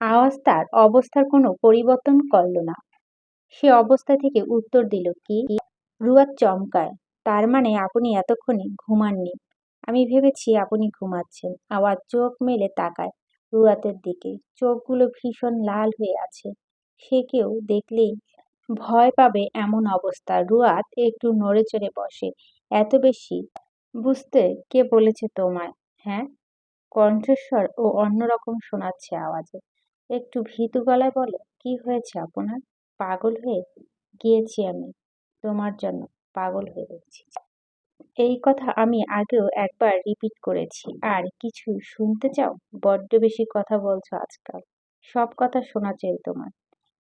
আওয়াজ তার অবস্থার কোনো পরিবর্তন করল না। সে অবস্থা থেকে উত্তর দিল, কি? রুয়াদ চমকায়। তার মানে আপনি এতক্ষণে ঘুমাননি। আমি ভেবেছি আপনি ঘুমাচ্ছেন। আওয়াজ চোখ মেলে তাকায় রুয়াতের দিকে। চোখগুলো ভীষণ লাল হয়ে আছে। সে কেউ দেখলেই ভয় পাবে এমন অবস্থা। রুয়াত একটু নড়ে চড়ে বসে, এত বেশি? বুঝতে কে বলেছে তোমায়? হ্যাঁ? কণ্ঠস্বর ও অন্যরকম শোনাচ্ছে আওয়াজে। একটু ভীতু গলায় বলে, কি হয়েছে আপনার? পাগল হয়ে গিয়েছি আমি তোমার জন্য, পাগল হয়ে গেছি এই কথা আমি আগেও একবার রিপিট করেছি। আর কিছু শুনতে চাও? বড্ড বেশি কথা বলছো আজকাল। সব কথা শোনা চাই তোমার।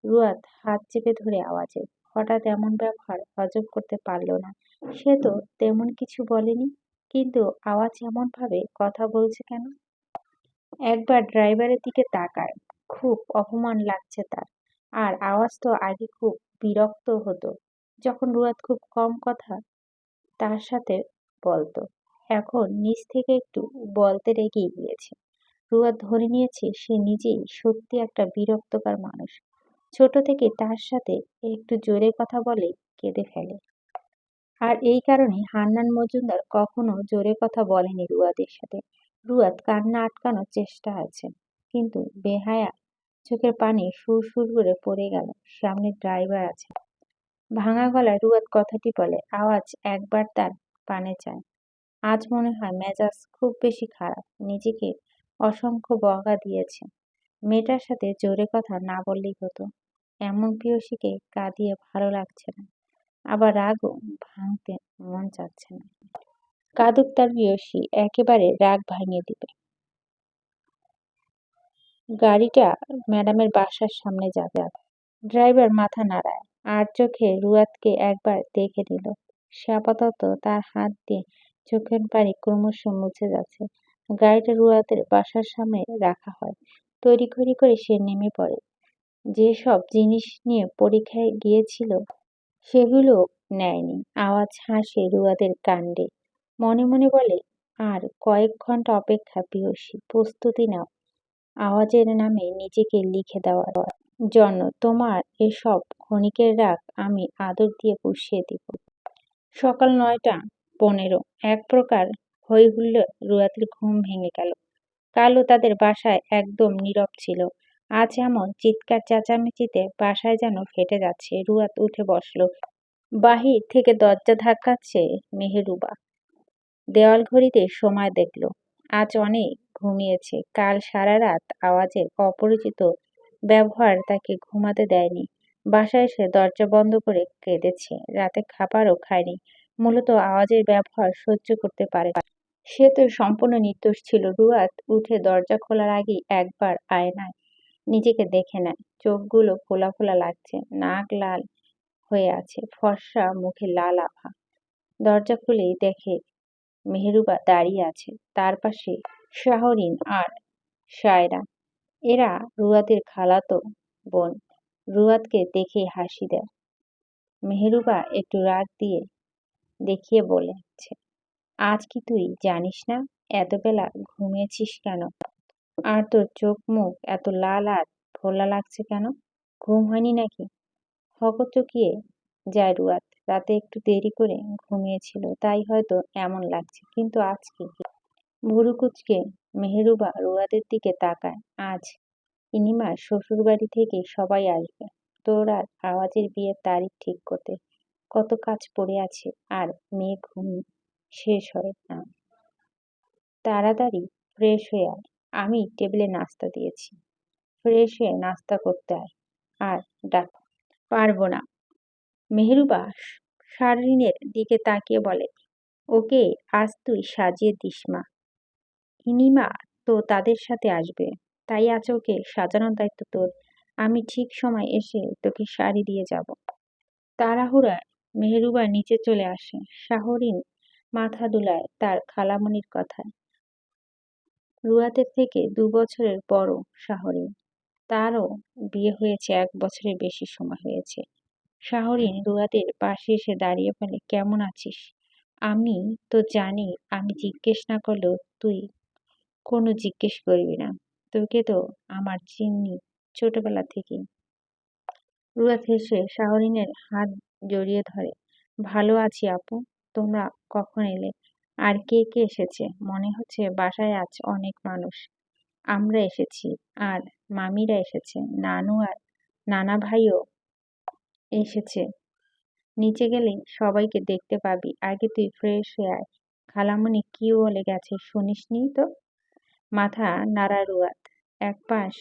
রুয়াত হাত চেপে ধরে আওয়াজে, হঠাৎ এমন ব্যবহার হজম করতে পারল না। সে তো তেমন কিছু বলেনি, কিন্তু আওয়াজ এমনভাবে কথা বলছে কেন? একবার ড্রাইভারের দিকে তাকায়। খুব অপমান লাগছে তার। আর আওয়াজ তো আগে খুব বিরক্ত হতো। যখন রুয়াত খুব কম কথা তার সাথে বলতো, এখন নিজ থেকে একটু বলতে রেগে গিয়েছে। রুয়াত ধরে নিয়েছে, সে নিজেই সত্যি একটা বিরক্তকর মানুষ। ছোট থেকে তার সাথে একটু জোরে কথা বলে কেঁদে ফেলে। আর এই কারণে হান্নান মজুমদার কখনো জোরে কথা বলেনি রুয়াদের সাথে। রুয়াদ কান্না আটকানোর চেষ্টা আছে। কিন্তু বেহায়া চোখের পানি সুর সুর করে পড়ে গেল। সামনে ড্রাইভার আছে। ভাঙা গলায় রুয়াদ কথাটি বলে, আওয়াজ একবার তার পানে চায় আজ মনে হয় মেজাজ খুব বেশি খারাপ। নিজেকে অসংখ্য বগা দিয়েছে। মেয়েটার সাথে জোরে কথা না বললেই হতো। এমন প্রিয়সীকে কাঁদিয়ে ভালো লাগছে না। আবার রাগও ভাঙতে মন চাচ্ছে না। কাদুক তার প্রিয়সী, একেবারে রাগ ভাঙিয়ে দিবে। গাড়িটা ম্যাডামের বাসার সামনে যাবে ড্রাইভার মাথা নাড়ায়, আর চোখে রুয়াতকে একবার দেখে নিল। সে আপাতত তার হাত দিয়ে চোখের পানি ক্রমশ মুছে যাচ্ছে। গাড়িটা রুয়াতের বাসার সামনে রাখা হয়। তৈরি করি করে সে নেমে পড়ে। যেসব জিনিস নিয়ে পরীক্ষায় গিয়েছিল, সেগুলো নেয়নি। আওয়াজ হাসে রুয়াদের কাণ্ডে। মনে মনে বলে, আর কয়েক ঘণ্টা অপেক্ষা পিয়সী প্রস্তুতি নাও। আওয়াজের নামে নিজেকে লিখে দেওয়ার জন্য তোমার এসব ক্ষণিকের রাগ আমি আদর দিয়ে পুষিয়ে দিব। সকাল নয়টা পনেরো, এক প্রকার হই হুল্লো রুয়াতের ঘুম ভেঙে গেল। কালও তাদের বাসায় একদম নীরব ছিল। আজ এমন চিৎকার চেঁচামেচিতে বাসায় যেন ফেটে যাচ্ছে, রুয়াত উঠে বসল। বাহির থেকে দরজা ধাক্কাচ্ছে মেহেরুবা। দেওয়াল ঘড়িতে সময় দেখল। আজ অনেক ঘুমিয়েছে। কাল সারা রাত আওয়াজের অপরিচিত ব্যবহার তাকে ঘুমাতে দেয়নি। বাসায় এসে দরজা বন্ধ করে কেঁদেছে। রাতে খাবারও খায়নি। মূলত আওয়াজের ব্যবহার সহ্য করতে পারে সে তো সম্পূর্ণ নির্দোষ ছিল। রুয়াত উঠে দরজা খোলার আগেই একবার আয়নায় নিজেকে দেখে নেয়। চোখগুলো ফোলা ফোলা লাগছে। নাক লাল হয়ে আছে। ফর্সা মুখে লাল আভা। দরজা খুলেই দেখে মেহরুবা দাঁড়িয়ে আছে। তার পাশে শাহরিন আর সায়রা এরা রুয়াদের খালাতো বোন। রুয়াতকে দেখে হাসি দেয়। মেহরুবা একটু রাগ দিয়ে দেখিয়ে বলেছে, আজ কি তুই জানিস না এত বেলা ঘুমিয়েছিস কেন? আর তোর চোখ মুখ এত লাল আর ফোলা লাগছে কেন? ঘুম হয়নি নাকি? হকচকিয়ে যায় রুয়াদ রাতে একটু দেরি করে ঘুমিয়েছিল, তাই হয়তো এমন লাগছে, কিন্তু আজ কি? ভুরু কুচকে মেহেরুবা রুয়াদের দিকে তাকায়। আজ ইনিমার শ্বশুরবাড়ি থেকে সবাই আসবে। তোর আর আওয়াজের বিয়ের তারিখ ঠিক করতে। কত কাজ পড়ে আছে আর মেয়ে ঘুম শেষ হয় না। তাড়াতাড়ি ফ্রেশ হয়ে আয়। আমি টেবিলে নাস্তা দিয়েছি। ফ্রেশ হয়ে নাস্তা করতে আয়। আর ডাক। পারব না। মেহরুবা শারীনের দিকে তাকিয়ে বলে, ওকে আজ তুই সাজিয়ে দিস মা। ইনিমা তো তাদের সাথে আসবে। তাই আজ ওকে সাজানোর দায়িত্ব তোর। আমি ঠিক সময় এসে তোকে শাড়ি দিয়ে যাব। তাড়াহুড়ায় মেহরুবা নিচে চলে আসে। শাহরিন মাথা দুলায় তার খালামণির কথায়। রুয়াতের থেকে দু বছরের বড় শাহরিন। তারও বিয়ে হয়েছে এক বছরের বেশি সময় হয়েছে। শাহরিন রুয়াদের পাশে এসে দাঁড়িয়ে বলে, কেমন আছিস? আমি তো জানি, আমি জিজ্ঞেস না করলেও তুই কোনো জিজ্ঞেস করবি না। তোকে তো আমার চিনি ছোটবেলা থেকেই। রুয়াদ হেসে শাহরিনের হাত জড়িয়ে ধরে, ভালো আছি আপু, তোমরা কখন এলে? আর কে কে এসেছে? মনে হচ্ছে বাসায় আজ অনেক মানুষ। আমরা এসেছি, আর মামিরা এসেছে, নানু আর নানা ভাইও এসেছে। নিচে গেলেই সবাইকে দেখতে পাবি। আগে তুই ফ্রেশ হয়ে আয়। খালামণি কি বলে গেছে শুনিসনি তো? মাথা নাড়া রুয়াদ এক পাশ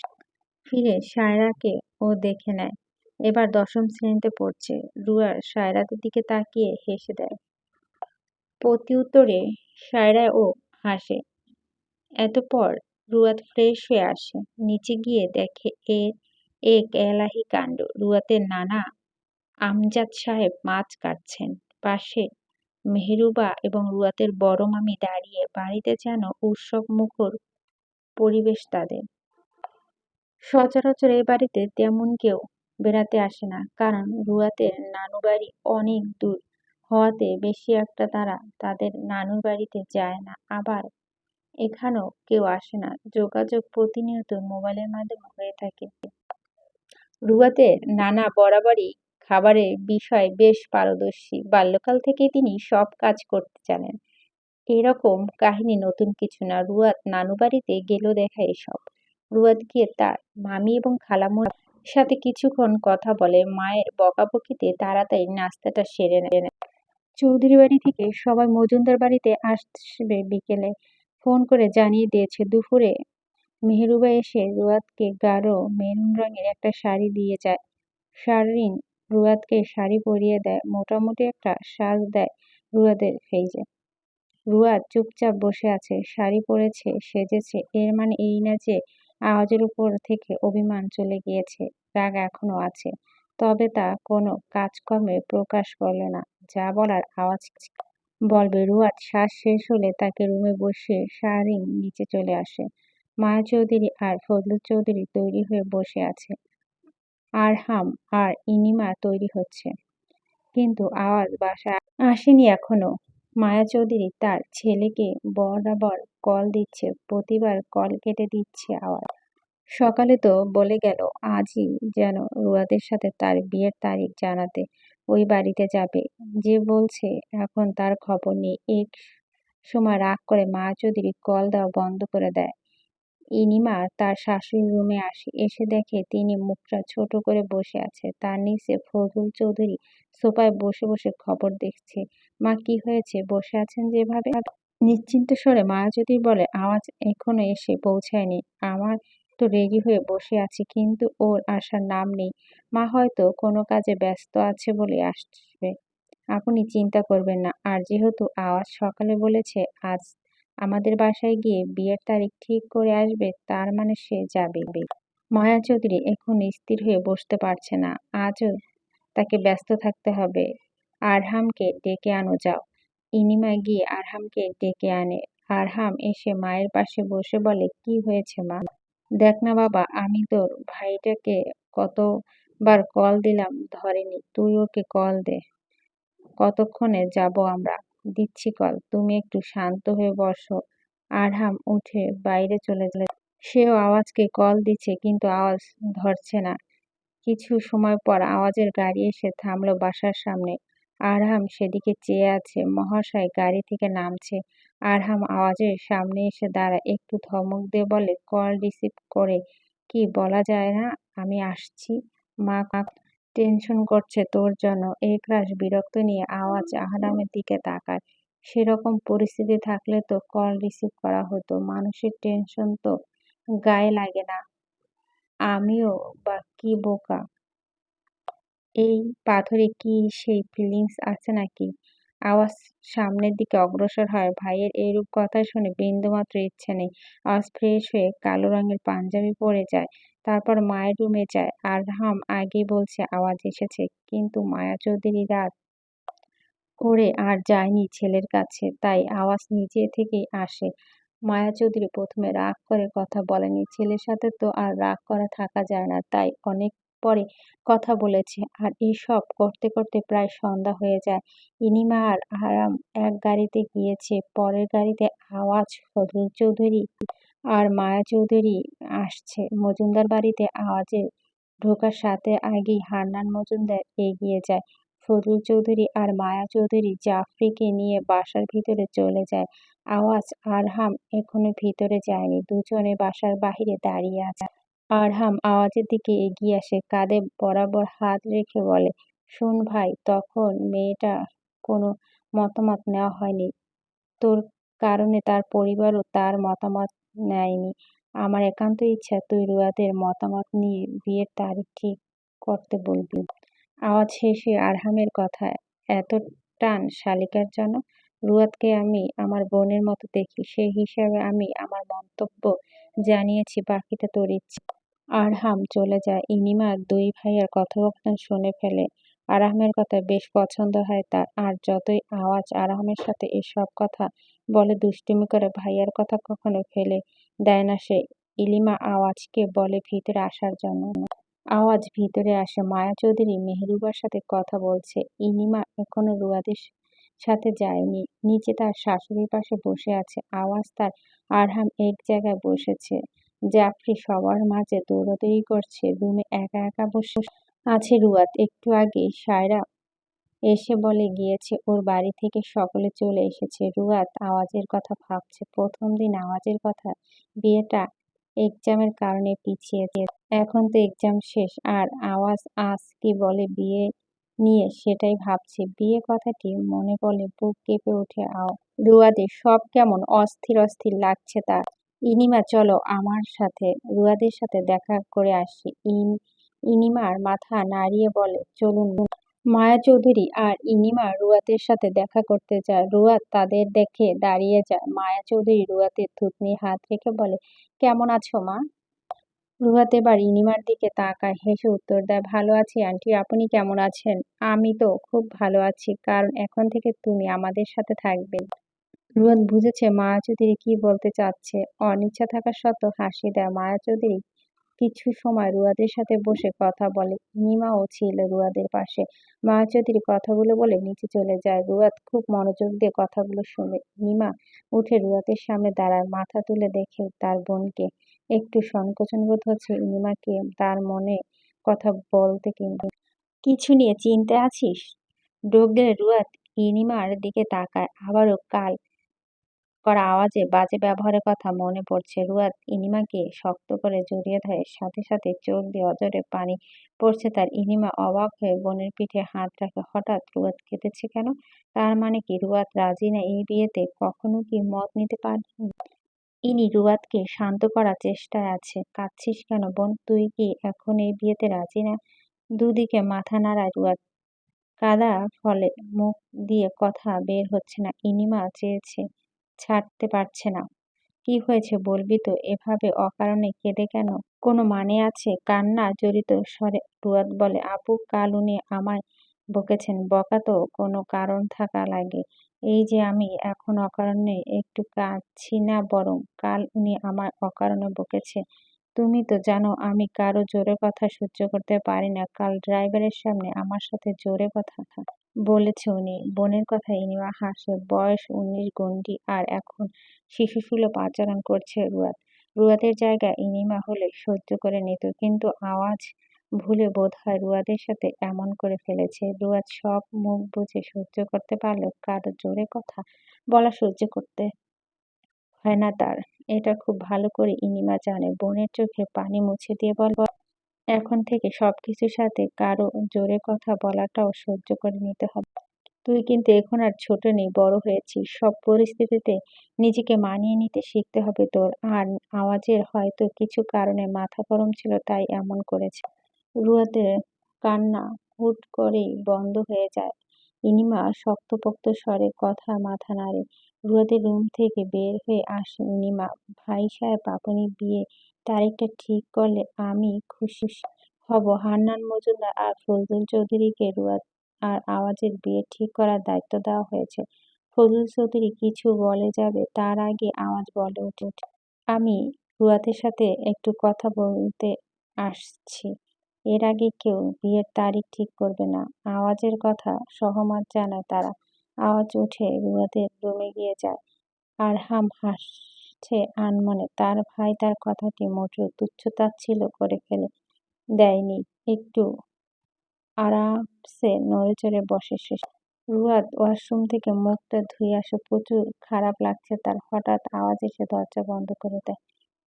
ফিরে সায়রাকে ও দেখে নেয়। এবার দশম শ্রেণীতে পড়ছে। রুয়ার সায়রাদের দিকে তাকিয়ে হেসে দেয়। প্রতি উত্তরে সায়রা ও হাসে। এতপর রুয়াত ফ্রেশ হয়ে আসে। নিচে গিয়ে দেখে এ, এক এলাহি কাণ্ড। রুয়াতের নানা আমজাদ সাহেব মাছ কাটছেন। পাশে মেহরুবা এবং রুয়াতের বড় মামি দাঁড়িয়ে বাড়িতে যেন উৎসব মুখর পরিবেশ তাদের। সচরাচর এই বাড়িতে তেমন কেউ বেড়াতে আসে না, কারণ রুয়াতের নানু বাড়ি অনেক দূর। হওয়াতে বেশি একটা তারা তাদের নানুর বাড়িতে যায় না, আবার এখানেও কেউ আসে না। যোগাযোগ প্রতিনিয়ত মোবাইলের মাধ্যমে হয়ে থাকে। রুয়াতে নানা বরাবরই খাবারের বিষয়ে বেশ পারদর্শী। বাল্যকাল থেকে তিনি সব কাজ করতে জানেন। এরকম কাহিনী নতুন কিছু না। রুয়াত নানু বাড়িতে গেল দেখা এসব। রুয়াত গিয়ে তার মামি এবং খালামুর সাথে কিছুক্ষণ কথা বলে। মায়ের বকাবকিতে তাড়াতাড়ি নাস্তাটা সেরে নেয়। চৌধুরী বাড়ি থেকে সবাই মজুমদার বাড়িতে আসবে বিকেলে। ফোন করে জানিয়ে দিয়েছে, দুপুরে মেহরুবা এসে রুয়াতকে গাঢ় মেরুন রঙের একটা শাড়ি দিয়ে যায়। শারীন রুয়াদকে শাড়ি পরিয়ে দেয়। মোটামুটি একটা সাজ দেয় রুয়াদের ফেইজে। রুয়াদ চুপচাপ বসে আছে, শাড়ি পরেছে, সেজেছে, এর মানে এই না যে আওয়াজের উপর থেকে অভিমান চলে গিয়েছে, রাগ এখনও আছে। তবে তা কোনো কাজকর্মে প্রকাশ করলে না, যা বলার আওয়াজ বলবে রুয়াদ শ্বাস শেষ হলে তাকে রুমে বসে শাহরিন নিচে চলে আসে। মায়া চৌধুরী আর ফজলু চৌধুরী তৈরি হয়ে বসে আছে। আরহাম আর ইনিমা তৈরি হচ্ছে। কিন্তু আওয়াজ বাসা আসেনি এখনও। মায়া চৌধুরী তার ছেলেকে বরাবর কল দিচ্ছে, প্রতিবার কল কেটে দিচ্ছে আওয়াজ। সকালে তো বলে গেল, আজই যেন রুয়াদের সাথে তার বিয়ের তারিখ জানাতে ওই বাড়িতে যাবে। যে বলছে, এখন তার খবর নেই। এক সময় রাগ করে মা চৌধুরী কল দেওয়া বন্ধ করে দেয়। ইনিমা তার শাশুড়ির রুমে আসে, এসে দেখে তিনি মুখটা ছোট করে বসে আছে। তার নিচে ফজল চৌধুরী সোফায় বসে বসে খবর দেখছে। মা কি হয়েছে? বসে আছেন যেভাবে? নিশ্চিন্ত স্বরে মা যদি বলে, আওয়াজ এখনও এসে পৌঁছায়নি। আমার তো রেডি হয়ে বসে আছি, কিন্তু ওর আসার নাম নেই। মা হয়তো কোনো কাজে ব্যস্ত আছে বলে আসবে। আপনি চিন্তা করবেন না। আর যেহেতু আওয়াজ সকালে বলেছে, আজ আমাদের বাসায় গিয়ে বিয়ের তারিখ ঠিক করে আসবে, তার মানে সে যাবে। মায়া চৌধুরী এখন স্থির হয়ে বসতে পারছে না। আজও তাকে ব্যস্ত থাকতে হবে। আরহামকে ডেকে আনো, যাও। ইনিমা গিয়ে আরহামকে ডেকে আনে। আরহাম এসে মায়ের পাশে বসে বলে, কি হয়েছে মা? দেখ না বাবা, আমি তোর ভাইটাকে কতবার কল দিলাম, ধরেনি। তুই ওকে কল দে। কতক্ষণে যাব আমরা? দিচ্ছি কল। তুমি একটু শান্ত হয়ে বসো। আরহাম উঠে বাইরে চলে গেলে। সেও আওয়াজকে কল দিচ্ছে, কিন্তু আওয়াজ ধরছে না। কিছু সময় পর আওয়াজের গাড়ি এসে থামলো বাসার সামনে। আরহাম সেদিকে চেয়ে আছে। মহাশয় গাড়ি থেকে নামছে। আরহাম আওয়াজের সামনে এসে দাঁড়ায়। একটু ধমক দিয়ে বলে, কল রিসিভ করে কি বলা যায় না? আমি আসছি। মা টেনশন করছে তোর জন্য। একরাশ বিরক্ত নিয়ে আওয়াজ আহরামের দিকে তাকায়। সেরকম পরিস্থিতি থাকলে তো কল রিসিভ করা হতো। মানুষের টেনশন তো গায়ে লাগে না। আমিও বা কি বোকা? এই পাথরে কি সেই ফিলিংস আছে নাকি? আওয়াজ সামনের দিকে অগ্রসর হয়। ভাইয়ের এইরূপ কথা শুনে বিন্দুমাত্র ইচ্ছে নেই। আওয়াজ ফ্রেশ হয়ে কালো রঙের পাঞ্জাবি পরে যায়, তারপর মায়ের রুমে যায়। আর হাম আগেই বলছে, আওয়াজ এসেছে, কিন্তু মায়া চৌধুরী রাত করে আর যায়নি ছেলের কাছে, তাই আওয়াজ নিজে থেকেই আসে। মায়া চৌধুরী প্রথমে রাগ করে কথা বলেনি। ছেলের সাথে তো আর রাগ করা থাকা যায় না, তাই অনেক পরে কথা বলেছে। আর এসব করতে করতে প্রায় সন্ধ্যা হয়ে যায়। ইনিমা আর আরাম এক গাড়িতে গিয়েছে। পরের গাড়িতে আওয়াজ ফজল চৌধুরী আর মায়া চৌধুরী আসছে। মজুমদার বাড়িতে আওয়াজে ঢোকার সাথে আগেই হান্নান মজুমদার এগিয়ে যায়। ফজলুল চৌধুরী আর মায়া চৌধুরী জাফরিকে নিয়ে বাসার ভিতরে চলে যায়। আওয়াজ আরহাম এখনও ভিতরে যায়নি। দুজনে বাসার বাহিরে দাঁড়িয়ে আছে। আরহাম আওয়াজের দিকে এগিয়ে আসে, কাঁধে বরাবর হাত রেখে বলে, শোন ভাই, তখন মেয়েটা কোনো মতামত নেওয়া হয়নি। তোর কারণে তার পরিবারও তার মতামত নেয়নি। আমার একান্ত ইচ্ছা তুই রুয়াদের মতামত নিয়ে বিয়ের তারিখ ঠিক করতে বলবি। আওয়াজ শেষে আরহামের কথা এত টান শালিকার জন্য? রুয়াদকে আমি আমার বোনের মতো দেখি। সেই হিসাবে আমি আমার মন্তব্য জানিয়েছি, বাকিটা তোর ইচ্ছে। আরহাম চলে যায়। ইনিমা দুই ভাইয়ের কথোপকথন শুনে ফেলে। আরহামের কথা বেশ পছন্দ হয় তার। আর যতই আওয়াজ আরহামের সাথে এসব কথা বলে, দুষ্টুমি করে ভাইয়ার কথা কখনো ফেলে দেয় না সে। ইলিমা আওয়াজকে বলে ভিতরে আসার জন্য। আওয়াজ ভিতরে আসে। মায়া চৌধুরী মেহরুবার সাথে কথা বলছে। ইনিমা এখনও রুয়াদের সাথে যায়নি। নিচে তার শাশুড়ির পাশে বসে আছে। আওয়াজ তার আরহাম এক জায়গায় বসেছে। জাফরি সবার মাঝে দৌড়াদৌড়ি করছে রুমে একা একা বসে আছে রুয়াত, একটু আগে সায়রা এসে বলে গিয়েছে, ওর বাড়ি থেকে সকলে চলে এসেছে। রুয়াত আওয়াজের কথা ভাবছে, প্রথম দিন আওয়াজের কথা? বিয়েটা এক্সামের কারণে পিছিয়ে দিয়ে এখন তো এক্সাম শেষ, আর আওয়াজ আজ কি বলে বিয়ে নিয়ে? সেটাই ভাবছে। বিয়ে কথাটি মনে বলে বুক কেঁপে ওঠে আও, রুয়াদের সব কেমন অস্থির অস্থির লাগছে তার। ইনিমা চলো আমার সাথে, রুয়াদের সাথে দেখা করে আসি। ইন, ইনিমার মাথা নাড়িয়ে বলে, চলুন মায়া চৌধুরী আর ইনিমা রুয়াতের সাথে দেখা করতে যায়। রুয়াত তাদের দেখে দাঁড়িয়ে যায়। মায়া চৌধুরী রুয়াতের থুতনি হাত রেখে বলে, কেমন আছো মা? রুহাত এবার ইনিমার দিকে তাকায়, হেসে উত্তর দেয়, ভালো আছি আন্টি, আপনি কেমন আছেন? আমি তো খুব ভালো আছি, কারণ এখন থেকে তুমি আমাদের সাথে থাকবে। রুহাত বুঝেছে মায়া চৌধুরী কি বলতে চাচ্ছে। অনিচ্ছা থাকা সত্ত্বেও হাসি দেয়। মায়া চৌধুরী কিছু সময় রুয়াদের সাথে বসে কথা বলে। নিমাও ছিল রুয়াদের পাশে। মায়া চৌধুরী কথাগুলো বলে নিচে চলে যায়। রুয়াদ খুব মনোযোগ দিয়ে কথাগুলো শুনে। নিমা উঠে রুয়াদের সামনে দাঁড়ায়। মাথা তুলে দেখে তার বোনকে। একটু সংকোচন বোধ হচ্ছে নিমাকে তার মনে কথা বলতে কিন্তু। কিছু নিয়ে চিন্তায় আছিস? ডোক গেলে রুয়াদ ইনিমার দিকে তাকায়। আবারও কাল করা আওয়াজে বাজে ব্যবহারের কথা মনে পড়ছে। রুয়াদ ইনিমাকে শক্ত করে জড়িয়ে ধরে, সাথে সাথে চোখ দিয়ে অজরে পানি পড়ছে তার। ইনিমা অবাক হয়ে বোনের পিঠে হাত রাখে। হঠাৎ রুয়াদ কেঁদেছে কেন? তার মানে কি? রুয়াদ রাজি না এই বিয়েতে? কখনো কি মত নিতে পারবে ইনি রুয়াদকে শান্ত করার চেষ্টায় আছে। কাঁদছিস কেন বোন? তুই কি এখন এই বিয়েতে রাজি না? দুদিকে মাথা নাড়ায় রুয়াদ। কাদা ফলে মুখ দিয়ে কথা বের হচ্ছে না। ইনিমা চেয়েছে ছাড়তে পারছে না। কি হয়েছে বলবি তো? এভাবে অকারণে কেঁদে কেন? কোনো মানে আছে? কান্না জড়িত স্বরে রুয়াদ বলে, আপু, কাল উনি আমায় বকেছেন। বকা তো কোনো কারণ থাকা লাগে। এই যে আমি এখন অকারণে একটু কাঁদছি না বরং, কাল উনি আমার অকারণে বকেছে। তুমি তো জানো আমি কারও জোরে কথা সহ্য করতে পারি না। কাল ড্রাইভারের সামনে আমার সাথে জোরে কথা বলেছে উনি। বোনের কথা ইনিমা হাসে। বয়স উনিশ গন্ডি আর এখন শিশু শিশুসুলভ আচরণ করছে রুয়াদ রুয়াদের জায়গা ইনিমা হলে সহ্য করে নিত, কিন্তু আওয়াজ ভুলে বোধ হয় রুয়াদের সাথে এমন করে ফেলেছে। রুয়াদ সব মুখ বুঝে সহ্য করতে পারলেও কারও জোরে কথা বলা সহ্য করতে হয় না তার। এটা খুব ভালো করে ইনিমা জানে। বোনের চোখে পানি মুছে দিয়ে বল এখন থেকে সব কিছুর সাথে কারও জোরে কথা বলাটাও সহ্য করে নিতে হবে। তুই কিন্তু এখন আর ছোট নেই, বড় হয়েছিস। সব পরিস্থিতিতে নিজেকে মানিয়ে নিতে শিখতে হবে তোর। আর আওয়াজের হয়তো কিছু কারণে মাথা গরম ছিল, তাই এমন করেছে। রুয়াদের কান্না হুট করেই বন্ধ হয়ে যায়। ইনিমা শক্তপোক্ত স্বরে কথা মাথা নাড়ে। রুয়াদের রুম থেকে বের হয়ে আসে। ইনিমা ভাই সাহেব, আপনি বিয়ে তারিখটা ঠিক করলে আমি খুশি হব। হান্নান মজুমদার আর ফজলুল চৌধুরীকে রুয়াদ আর আওয়াজের বিয়ে ঠিক করার দায়িত্ব দেওয়া হয়েছে। ফজলুল চৌধুরী কিছু বলে যাবে তার আগে আওয়াজ বলে ওঠে। আমি রুয়াতের সাথে একটু কথা বলতে আসছি। এর আগে কেউ বিয়ের তারিখ ঠিক করবে না। আওয়াজের কথা সহমত জানায় তারা। আওয়াজ উঠে রুয়াদের রুমে গিয়ে যায়। আর হাম হাস হাসছে আনমনে তার ভাই তার কথাটি মোটেও তুচ্ছতাচ্ছিল্য করে ফেলে দেয়নি। একটু আরামসে নড়েচড়ে বসে সে রুয়াদ ওয়াশরুম থেকে মুখটা ধুয়ে আসে। প্রচুর খারাপ লাগছে তার। হঠাৎ আওয়াজ এসে দরজা বন্ধ করে দেয়।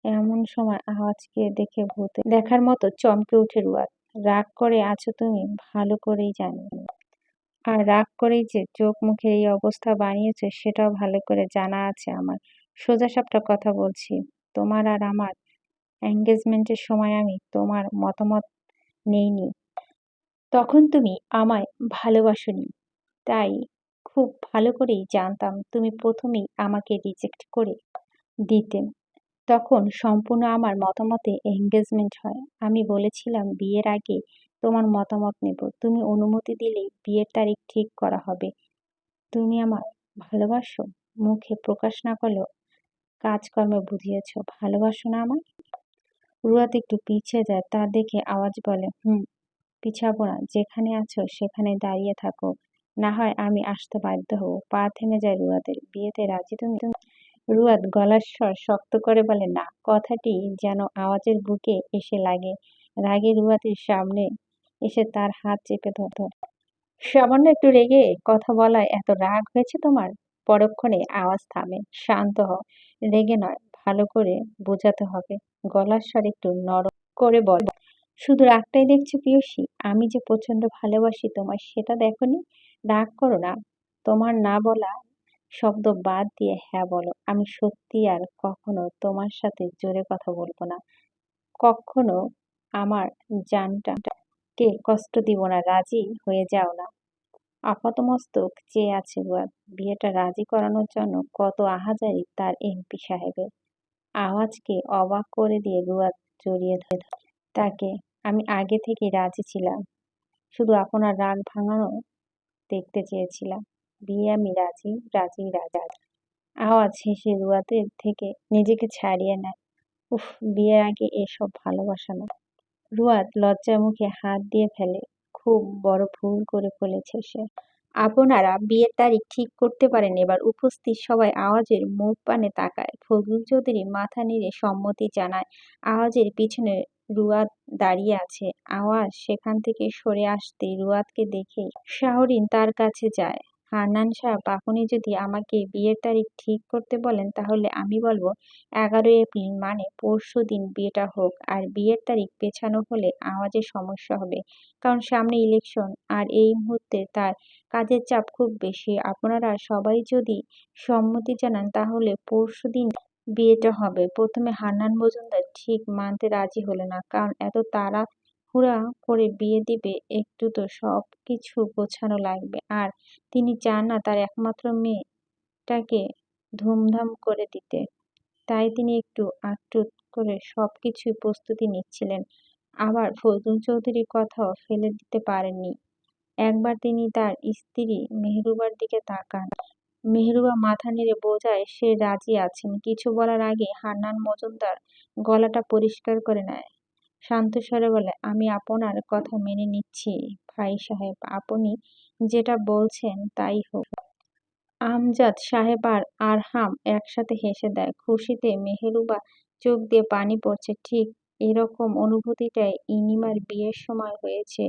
এমন সময় আওয়াজকে দেখে ভূতে দেখার মতো চমকে উঠে রুয়াদ। রাগ করে আছো তুমি? ভালো করেই জানি। আর রাগ করেই যে চোখ মুখের এই অবস্থা বানিয়েছে, সেটাও ভালো করে জানা আছে আমার। সোজাসাপটা কথা বলছি। তোমার আর আমার এঙ্গেজমেন্টের সময় আমি তোমার মতামত নেইনি। তখন তুমি আমায় ভালোবাসনি। তাই খুব ভালো করেই জানতাম তুমি প্রথমেই আমাকে রিজেক্ট করে দিতেন। তখন সম্পূর্ণ আমার মতামতে এঙ্গেজমেন্ট হয়। আমি বলেছিলাম, বিয়ের আগে তোমার মতামত নেব। তুমি অনুমতি দিলেই বিয়ের তারিখ ঠিক করা হবে। তুমি আমার ভালোবাসো? মুখে প্রকাশ না করলেও কাজকর্মে বুঝিয়েছ, ভালোবাসো না আমার রুয়াত একটু পিছিয়ে যায় তা দেখে আওয়াজ বলে, হুম, পিছাবো না, যেখানে আছো সেখানে দাঁড়িয়ে থাকো। না হয় আমি আসতে বাধ্য হব। পা থেমে যায় রুয়াদের বিয়েতে রাজি তুমি? রুয়াদ গলার স্বর শক্ত করে বলে, না, কথাটি যেন আওয়াজের বুকে এসে লাগে। রাগে রুয়াদের সামনে এসে তার হাত চেপে ধর সামান্য একটু রেগে কথা বলায় এত রাগ হয়েছে তোমার? পরক্ষণে আওয়াজ থামে, শান্ত হও। রেগে নয়, ভালো করে বোঝাতে হবে। গলার স্বর একটু নরম করে বল। শুধু রাগটাই দেখছ পিয়সী আমি যে প্রচণ্ড ভালোবাসি তোমার সেটা দেখনি? রাগ করো না, তোমার না বলা শব্দ বাদ দিয়ে হ্যাঁ বলো। আমি সত্যি আর কখনো তোমার সাথে জোরে কথা বলব না। কখনো আমার জানটাকে কষ্ট দিব না, রাজি হয়ে যাও না। আপাতমস্তক চেয়ে আছে রুয়াদ বিয়েটা রাজি করানোর জন্য কত আহাজারি তার এমপি সাহেবের। আওয়াজকে অবাক করে দিয়ে রুয়াদ জড়িয়ে ধরে। তাকে, আমি আগে থেকে রাজি ছিলাম। শুধু আপনার রাগ ভাঙানো দেখতে চেয়েছিলাম। বিয়ে আমি রাজি রাজি, রাজা। আওয়াজ হেসে রুয়াদের থেকে নিজেকে ছাড়িয়ে নেয়। উফ, বিয়ের আগে এসব ভালোবাসা না। রুয়াদ লজ্জার মুখে হাত দিয়ে ফেলে। খুব বড় ভুল করে ফেলেছে সে। আপনারা বিয়ের তারিখ ঠিক করতে পারেন। এবার উপস্থিত সবাই আওয়াজের মুখ পানে তাকায়। ফজলুল চৌধুরী মাথা নেড়ে সম্মতি জানায়, আওয়াজের পিছনে রুয়াদ দাঁড়িয়ে আছে। আওয়াজ সেখান থেকে সরে আসতে রুয়াদকে দেখে শাহরিন তার কাছে যায়। হান্নান সাহেব, আপনি যদি আমাকে বিয়ের তারিখ ঠিক করতে বলেন, তাহলে আমি বলব এগারোই এপ্রিল মানে পরশু দিন বিয়েটা হোক, আর বিয়ের তারিখ পেছানো হলে আওয়াজের সমস্যা হবে। কারণ সামনে ইলেকশন আর এই মুহূর্তে তার কাজের চাপ খুব বেশি। আপনারা সবাই যদি সম্মতি জানান, তাহলে পরশু দিন বিয়েটা হবে। প্রথমে হান্নান মজুমদার ঠিক মানতে রাজি হলো না, কারণ এত তাড়া হুড়া করে বিয়ে দিবে, একটু তো সব কিছু গোছানো লাগবে। আর তিনি চান না তার একমাত্র মেয়েটাকে ধুমধাম করে দিতে। তাই তিনি একটু আটটু করে সব কিছুই প্রস্তুতি নিচ্ছিলেন। আবার ফজল চৌধুরীর কথাও ফেলে দিতে পারেননি। একবার তিনি তার স্ত্রী মেহরুবার দিকে তাকান। মেহরুবা মাথা নেড়ে বোঝায়, সে রাজি আছেন। কিছু বলার আগে হান্নান মজুমদার গলাটা পরিষ্কার করে নেয়। শান্ত স্বরে বলে, আমি আপনার কথা মেনে নিচ্ছি ভাই সাহেব। আপনি যেটা বলছেন তাই হোক। আমজাদ সাহেব আর আরহাম একসাথে হেসে দেয়। খুশিতে মেহেরুবা চোখ দিয়ে পানি পড়ছে। ঠিক এরকম অনুভূতিটাই ইনিমার বিয়ের সময় হয়েছে।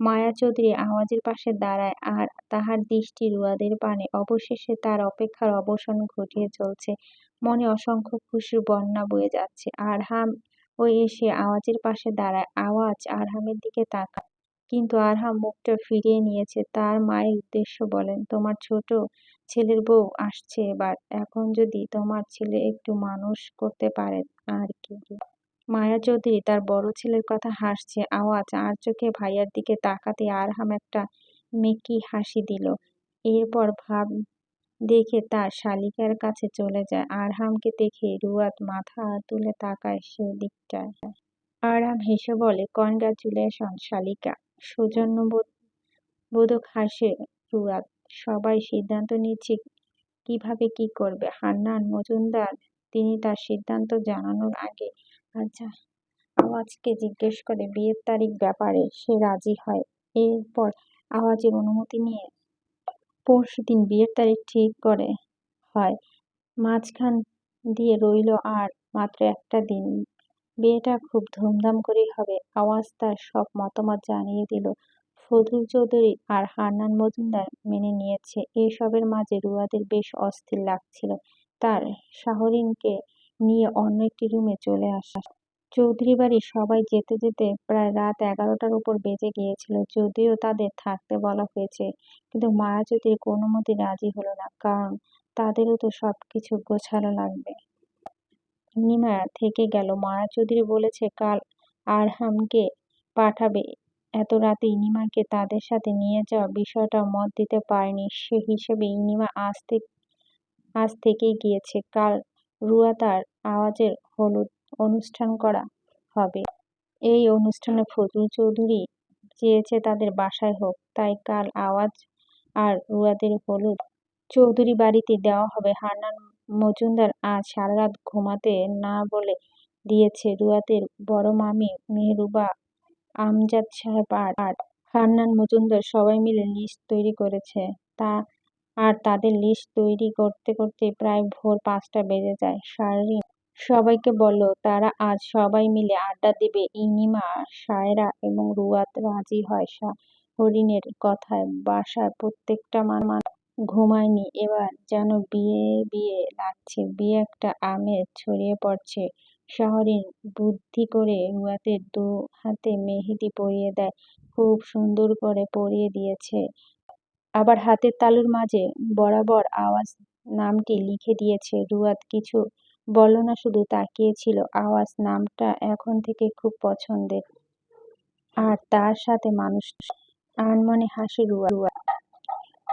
মায়া চৌধুরী আওয়াজের পাশে দাঁড়ায় আর তাহার দৃষ্টি রুয়াদের পানে। অবশেষে তার অপেক্ষার অবসান ঘটিয়ে চলছে। মনে অসংখ্য খুশির বন্যা বয়ে যাচ্ছে। আরহাম ও এসে আওয়াজের পাশে দাঁড়ায়। আওয়াজ আরহামের দিকে তাকায়। কিন্তু আরহাম মুখটা ফিরিয়ে নিয়েছে। তার মায়ের উদ্দেশ্য বলেন, তোমার ছোট ছেলের বউ আসছে এবার। এখন যদি তোমার ছেলে একটু মানুষ করতে পারে আর কি? মায়া চৌধুরী তার বড় ছেলের কথা হাসছে। আওয়াজ আর চোখে ভাইয়ার দিকে তাকাতে আরহাম একটা মেকি হাসি দিল। এরপর ভাব দেখে তার শালিকার কাছে চলে যায়। আরহামকে দেখে রুয়াত মাথা তুলে তাকায় সে দিকটায় আরহাম হেসে বলে কনগ্রাচুলেশন শালিকা। সৌজন্যবোধক হাসে রুয়াত। সবাই সিদ্ধান্ত নিচ্ছে কীভাবে কি করবে। হান্নান মজুমদার, তিনি তার সিদ্ধান্ত জানানোর আগে আচ্ছা আওয়াজকে জিজ্ঞেস করে, বিয়ের তারিখ ব্যাপারে সে রাজি হয়? এরপর আওয়াজের অনুমতি নিয়ে পরশু দিন বিয়ের তারিখ ঠিক করে হয়। মাঝখান দিয়ে রইল আর মাত্র একটা দিন। বিয়েটা খুব ধুমধাম করেই হবে, আওয়াজ তার সব মতামত জানিয়ে দিল। ফজলুল চৌধুরী আর হান্নান মজুমদার মেনে নিয়েছে। এসবের মাঝে রুয়াদের বেশ অস্থির লাগছিল। তার শাহরিনকে নিয়ে অন্য একটি রুমে চলে আসা চৌধুরী বাড়ির সবাই যেতে যেতে প্রায় রাত এগারোটার উপর বেজে গিয়েছিল, যদিও তাদের থাকতে বলা হয়েছে। কিন্তু মায়া চৌধুরী কোনো মতে রাজি হলো না, কারণ তাদেরও তো সব কিছু গোছানো লাগবে। নিমা থেকে গেল মায়া চৌধুরী বলেছে, কাল আরহামকে পাঠাবে। এত রাতে ইনিমাকে তাদের সাথে নিয়ে যাওয়া বিষয়টা মত দিতে পারেনি, সে হিসেবে ইনিমা আজ থেকে, আজ থেকেই গিয়েছে। কাল রুয়া তার আওয়াজের হলুদ অনুষ্ঠান করা হবে। এই অনুষ্ঠানে ফজলুল চৌধুরী চেয়েছে তাদের বাসায় হোক। তাই কাল আওয়াজ আর রুয়াদের হলুদ চৌধুরী বাড়িতে দেওয়া হবে। হান্নান মজুমদার আজ সারা রাত ঘুমাতে না বলে দিয়েছে রুয়াদের বড় মামি মেহরুবা আমজাদ সাহেব আর আর হান্নান মজুমদার সবাই মিলে লিস্ট তৈরি করেছে। তা আর তাদের লিস্ট তৈরি করতে করতে প্রায় ভোর পাঁচটা বেজে যায়। শারীন সবাইকে বলো, তারা আজ সবাই মিলে আড্ডা দেবে। ইনিমা, সায়রা এবং রুয়াত রাজি হয় হরিণের কথায়। বাসায় প্রত্যেকটা মান ঘুমায়নি। এবার যেন বিয়ে বিয়ে লাগছে। বিয়ে একটা আমেজ ছড়িয়ে পড়ছে। শাহরিন বুদ্ধি করে রুয়াতের দু হাতে মেহেদি পরিয়ে দেয়। খুব সুন্দর করে পরিয়ে দিয়েছে। আবার হাতের তালুর মাঝে বরাবর আওয়াজ নামটি লিখে দিয়েছে। রুয়াত কিছু বলল না, শুধু তাকিয়েছিল আওয়াজ নামটা এখন থেকে খুব পছন্দের। আর তার সাথে মানুষ আনমনে হাসি রুয়া। রুয়া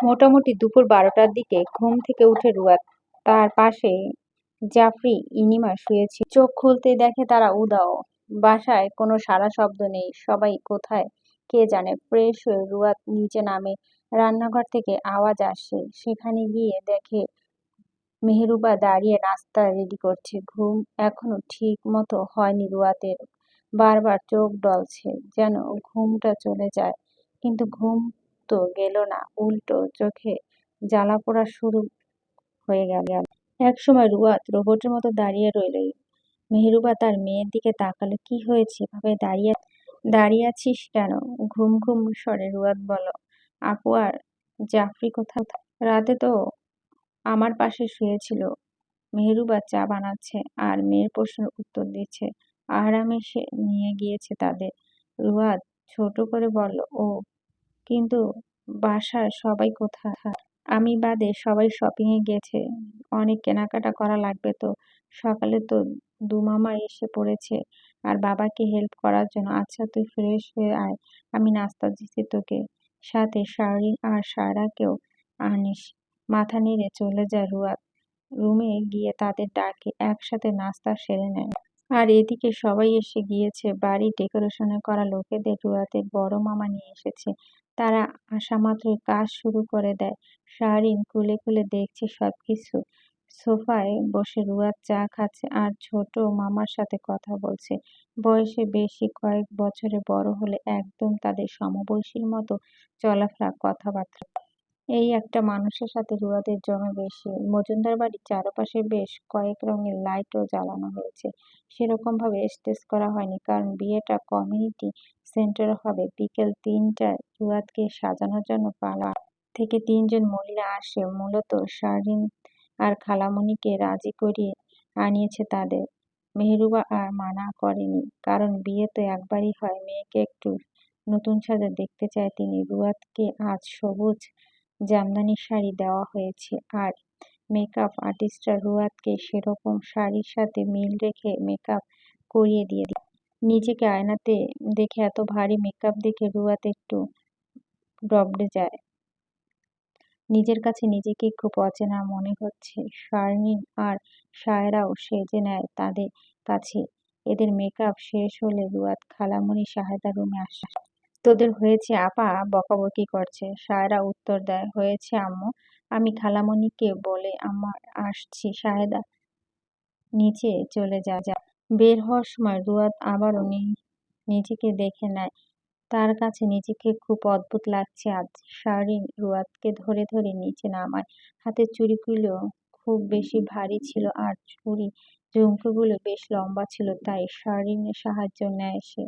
মোটামুটি দুপুর বারোটার দিকে ঘুম থেকে উঠে রুয়াদ তার পাশে জাফরি ইনিমা শুয়েছে চোখ খুলতে দেখে তারা উদাও। বাসায় কোনো সারা শব্দ নেই। সবাই কোথায় কে জানে? ফ্রেশ হয়ে রুয়াত নিচে নামে। রান্নাঘর থেকে আওয়াজ আসে। সেখানে গিয়ে দেখে মেহরুবা দাঁড়িয়ে নাস্তা রেডি করছে। ঘুম এখনও ঠিক মতো হয়নি রুয়াতের বারবার চোখ ডলছে যেন ঘুমটা চলে যায়, কিন্তু ঘুম তো গেল না, উল্টো চোখে জ্বালা পোড়া শুরু হয়ে গেল। একসময় রুয়াত রোবটের মতো দাঁড়িয়ে রইল। মেহরুবা তার মেয়ের দিকে তাকালো, কি হয়েছে? এভাবে দাঁড়িয়ে দাঁড়িয়ে আছিস কেন? ঘুম ঘুম স্বরে রুয়াত বলো আপু আর জাফরি কোথাও রাতে তো আমার পাশে শুয়েছিল। মেহরুবা চা বানাচ্ছে আর মেয়ের প্রশ্নের উত্তর দিচ্ছে। আহরাম এসে নিয়ে গিয়েছে তাদের। রুয়াদ ছোট করে বলল, ও, কিন্তু বাসার সবাই কোথায়? আমি বাদে সবাই শপিং এ গেছে। অনেক কেনাকাটা করা লাগবে তো। সকালে তো দুমামা এসে পড়েছে আর বাবাকে হেল্প করার জন্য। আচ্ছা তুই ফ্রেশ হয়ে আয়। আমি নাস্তা দিচ্ছি তোকে। সাথে শারীন আর সায়রাকেও আনিস। মাথা নেড়ে চলে যায় রুয়াদ রুমে গিয়ে তাদের ডাকে, একসাথে নাস্তা সেরে নেয়। আর এদিকে সবাই এসে গিয়েছে। বাড়ি ডেকোরেশনে করা লোকেদের রুয়াতে বড় মামা নিয়ে এসেছে। তারা আসা মাত্রই কাজ শুরু করে দেয়। শাহরিন খুলে খুলে দেখছে সবকিছু। সোফায় বসে রুয়াদ চা খাচ্ছে আর ছোট মামার সাথে কথা বলছে। বয়সে বেশি কয়েক বছরে বড় হলে একদম তাদের সমবয়সীর মতো চলাফেরা কথাবার্তা। এই একটা মানুষের সাথে রুয়াদের জমে বেশি। মজুমদার বাড়ির চারপাশে বেশ কয়েক রঙের লাইটও জ্বালানো হয়েছে। সেরকম ভাবে স্টেজ করা হয়নি, কারণ বিয়েটা কমিউনিটি সেন্টারে হবে। বিকেল তিনটায় রুয়াদকে সাজানোর জন্য পালা। থেকে তিনজন মহিলা আসে। মূলত শারীন আর খালামণিকে রাজি করিয়ে আনিয়েছে তাদের। মেহরুবা আর মানা করেনি, কারণ বিয়ে তো একবারই হয়। মেয়েকে একটু নতুন সাজে দেখতে চায় তিনি। রুয়াদকে আজ সবুজ জামদানি শাড়ি দেওয়া হয়েছে। আর মেকআপ আর্টিস্টরা রুয়াদকে সেরকম শাড়ির সাথে মিল রেখে মেকআপ করিয়ে দিয়ে নিজেকে আয়নাতে দেখে এত ভারী মেকআপ দেখে রুয়াদ একটু ডবড়ে যায়। নিজের কাছে নিজেকে খুব অচেনা মনে হচ্ছে। শারমিন আর সায়রাও সেজে নেয় তাদের কাছে। এদের মেকআপ শেষ হলে রুয়াদ খালামণি শাহেদা রুমে আসে। তোদের হয়েছে, আপা? বকাবকি করছে। সায়রা উত্তর দেয়, হয়েছে, আম্মু। আমি খালামণিকে বলে আমার আসছি শাহেদা নিচে চলে যা যা। বের হওয়ার সময় রুয়াদ আবারও নিজেকে দেখে নেয়। তার কাছে নিজেকে খুব অদ্ভুত লাগছে আজ। শারিন রুয়াদকে ধরে ধরে নিচে নামায়। হাতের চুড়িগুলো খুব বেশি ভারী ছিল, আর ছুরি ঝুমকোগুলো বেশ লম্বা ছিল, তাই শারীনের সাহায্য নেয় সে।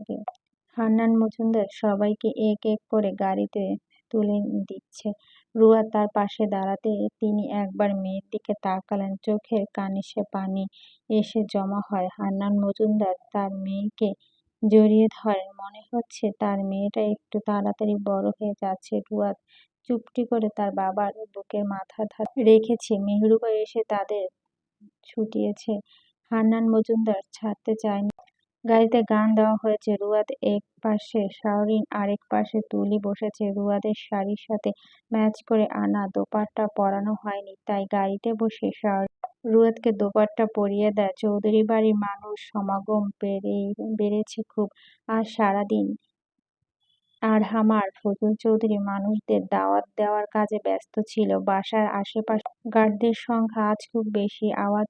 হান্নান মজুমদার সবাইকে এক এক করে গাড়িতে তুলে দিচ্ছে। রুয়া তার পাশে দাঁড়াতে তিনি একবার মেয়ের দিকে তাকালেন। চোখের কানিসে পানি এসে জমা হয়। হান্নান মজুমদার তার মেয়েকে জড়িয়ে ধরেন। মনে হচ্ছে তার মেয়েটা একটু তাড়াতাড়ি বড় হয়ে যাচ্ছে। রুয়াদ চুপটি করে তার বাবার বুকে মাথা রেখেছে। মেহরুবা এসে তাদের ছুটিয়েছে। হান্নান মজুমদার ছাড়তে চায়নি। গাড়িতে গান দেওয়া হয়েছে। রুয়াদ এক পাশে শাওরিন আরেক পাশে তুলি বসেছে। রুয়াদের শাড়ির সাথে ম্যাচ করে আনা দোপাট্টা পরানো হয়নি, তাই গাড়িতে বসে শাওরিন রুয়াদকে দোপাট্টা পরিয়ে দেয়। চৌধুরী বাড়ির মানুষ সমাগম বেড়ে, বেড়েছে খুব। আর সারাদিন আর ফজল চৌধুরী মানুষদের দাওয়াত দেওয়ার কাজে ব্যস্ত ছিল। বাসার আশেপাশে গার্ডদের সংখ্যা আজ খুব বেশি। আওয়াজ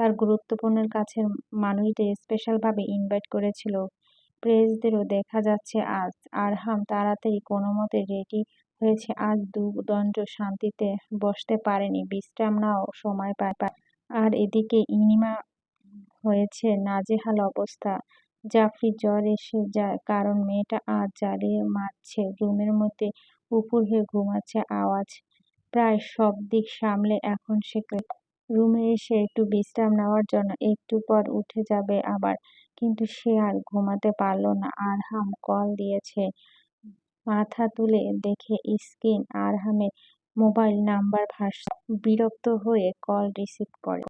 তার গুরুত্বপূর্ণ কাছের মানুষদের স্পেশালভাবে ইনভাইট করেছিল। প্রেসদেরও দেখা যাচ্ছে আজ আরহাম তাড়াতাড়ি কোনোমতে রেডি হয়েছে। আজ দুদণ্ড শান্তিতে বসতে পারেনি। বিশ্রাম নাও, সময় পায়। আর এদিকে ইনিমা হয়েছে নাজেহাল অবস্থা। জাফরি জ্বর এসে যায়, কারণ মেয়েটা আজ জ্বালিয়ে মারছে। রুমের মধ্যে উপুর হয়ে ঘুমাচ্ছে আওয়াজ। প্রায় সব দিক সামলে এখন সে রুমে এসে একটু বিশ্রাম নেওয়ার জন্য একটু পর উঠে যাবে আবার। কিন্তু সে আর ঘুমাতে পারল না। আরহাম কল দিয়েছে মাথা তুলে দেখে স্ক্রিন আরহামের মোবাইল নাম্বার ভাস বিরক্ত হয়ে কল রিসিভ করে।